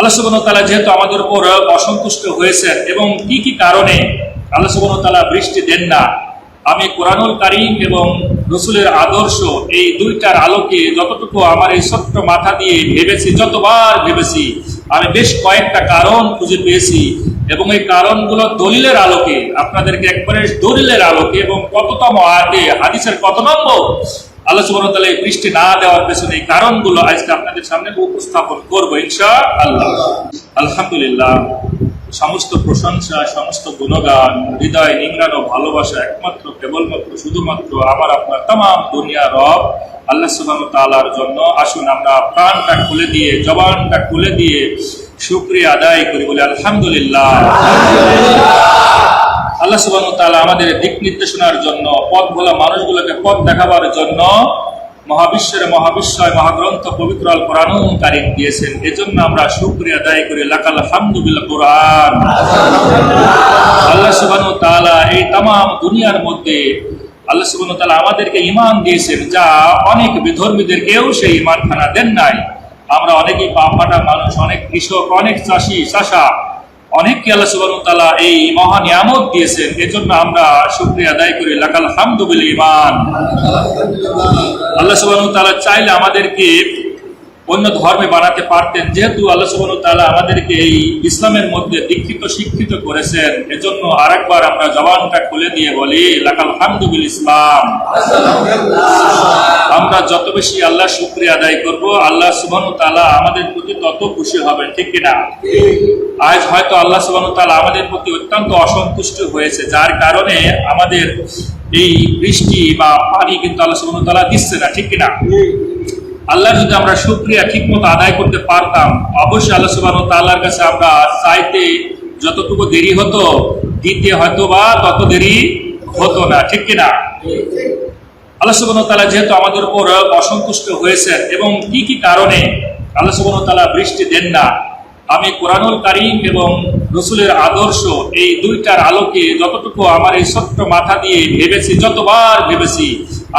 আল্লাহ সুবহান তাআলা যেহেতু আমাদের উপর অসন্তুষ্ট হয়েছেন এবং কি কি কারণে আল্লাহ সুবহান তাআলা বৃষ্টি দেন না, আমি কোরআনুল কারীম এবং রসুলের আদর্শ এই দুইটার আলোকে যতটুকু আমার এই ছোট্ট মাথা দিয়ে ভেবেছি, যতবার ভেবেছি, আমি বেশ কয়েকটা কারণ খুঁজে পেয়েছি এবং এই কারণগুলো দলিলের আলোকে, আপনাদেরকে একবারে দলিলের আলোকে এবং কততম আগে হাদিসের কত নম্বর আল্লাহ ওয়া এই বৃষ্টি না দেওয়ার পেছনে এই কারণগুলো আজকে আপনাদের সামনে উপস্থাপন করব ইনশা আল্লাহ আলহামদুলিল্লাহ, সমস্ত প্রশংসা, সমস্ত গুণগান, হৃদয় নিংড়ানো ভালোবাসা একমাত্র কেবলমাত্র, শুধুমাত্র আমার, আপনার তাম দুনিয়া রব, আল্লাহ সুবহানাহু ওয়া তাআলার জন্য। আসুন আমরা প্রাণটা খুলে দিয়ে, জবানটা খুলে দিয়ে শুকরিয়া আদায় করি বলে আলহামদুলিল্লাহ। আল্লাহ সুবহানাহু ওয়া আমাদের দিক নির্দেশনার জন্য, পথ ভোলা মানুষগুলোকে পথ দেখাবার জন্য মহাবিশ্বের মহাবিশ্বয় মহাগ্রন্থ পবিত্র আল কোরআনুল কারীম দিয়েছেন। এজন্য আমরা শুকরিয়া আদায় করি, লাকাল হামদু বিল কোরআন। আল্লাহ সুবহানাহু ওয়া এই তামাম দুনিয়ার মধ্যে আল্লাহ সুবহানাহু ওয়া তাআলা আমাদেরকে ইমান দিয়েছেন, যা অনেক বিধর্মীদেরকেও সেই ঈমানখানা দেন নাই। আমরা অনেকেই পাপাটা মানুষ, অনেক কৃষক, অনেক চাষি, চাষা। অনেককে আল্লাহ ওয়া এই মহা নিয়ামত দিয়েছেন। এজন্য আমরা শুকরিয়া আদায় করি। লাকাল হামদু বিল ঈমান। আল্লাহ ওয়া চাইলে আমাদেরকে অন্য ধর্মে বানাতে পারতেন। যেহেতু আল্লাহ ওয়া আমাদেরকে এই ইসলামের মধ্যে দীক্ষিত, শিক্ষিত করেছেন। এজন্য আরেকবার আমরা জবানটা খুলে দিয়ে বলি, লাকাল হামদু বিল ইসলাম। যত বেশি আল্লাহ শুক্রিয়া আদায় করব, আল্লাহ সুবহানাহু ওয়া তাআলা আমাদের প্রতি তত খুশি হবেন, ঠিক কিনা? আজ হয়তো আল্লাহ সুবহানাহু ওয়া তাআলা আমাদের প্রতি অত্যন্ত অসন্তুষ্ট হয়েছে, যার কারণে আমাদের এই বৃষ্টি বা পানি কিন্তু আল্লাহ সুবহানাহু ওয়া তাআলা দিচ্ছে না, ঠিক কিনা? আল্লাহ যদি আমরা শুক্রিয়া ঠিক মতো আদায় করতে পারতাম, অবশ্যই আল্লাহ সুবহানাহু ওয়া কাছে আমরা চাইতে যতটুকু দেরি হতো, দিতে হয়তো বা তত দেরি হতো না, ঠিক কিনা? আল্লাহ সুবহানাহু ওয়া তাআলা যেহেতু আমাদের উপর অসন্তুষ্ট হয়েছেন এবং কি কি কারণে আল্লাহ সুবহানাহু ওয়া তাআলা বৃষ্টি দেন না, আমি কোরআনুল কারীম এবং রসুলের আদর্শ এই দুইটার আলোকে যতটুকু আমার এই ছোট্ট মাথা দিয়ে ভেবেছি, যতবার ভেবেছি,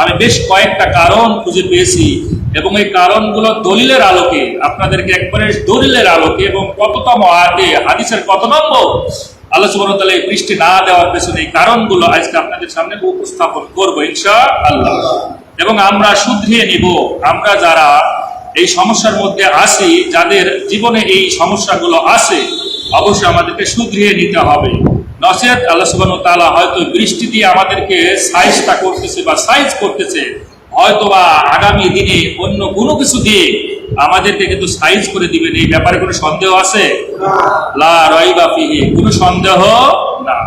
আমি বেশ কয়েকটা কারণ খুঁজে পেয়েছি এবং এই কারণগুলো দলিলের আলোকে, আপনাদেরকে একবারে দলিলের আলোকে এবং কততম আগে হাদিসের কত নম্বর আল্লাহ বৃষ্টি না দেওয়ার পেছনে এই কারণগুলো আজকে আপনাদের সামনে উপস্থাপন করব ইনশা আল্লাহ এবং আমরা শুধরিয়ে নিব, আমরা যারা এই সমস্যার মধ্যে আছি, যাদের জীবনে এই সমস্যাগুলো আছে, অবশ্যই আমাদেরকে শুধরিয়ে নিতে হবে। নসিহত আল্লাহ ওয়া হয়তো বৃষ্টি দিয়ে আমাদেরকে সাইজটা করতেছে বা সাইজ করতেছে হয়তো বা আগামী দিনে অন্য কোনো কিছু দিয়ে আমাদেরকে কিন্তু সাইজ করে দিবেন, এই ব্যাপারে কোনো সন্দেহ আছে? লা রয়বা বা কোনো সন্দেহ না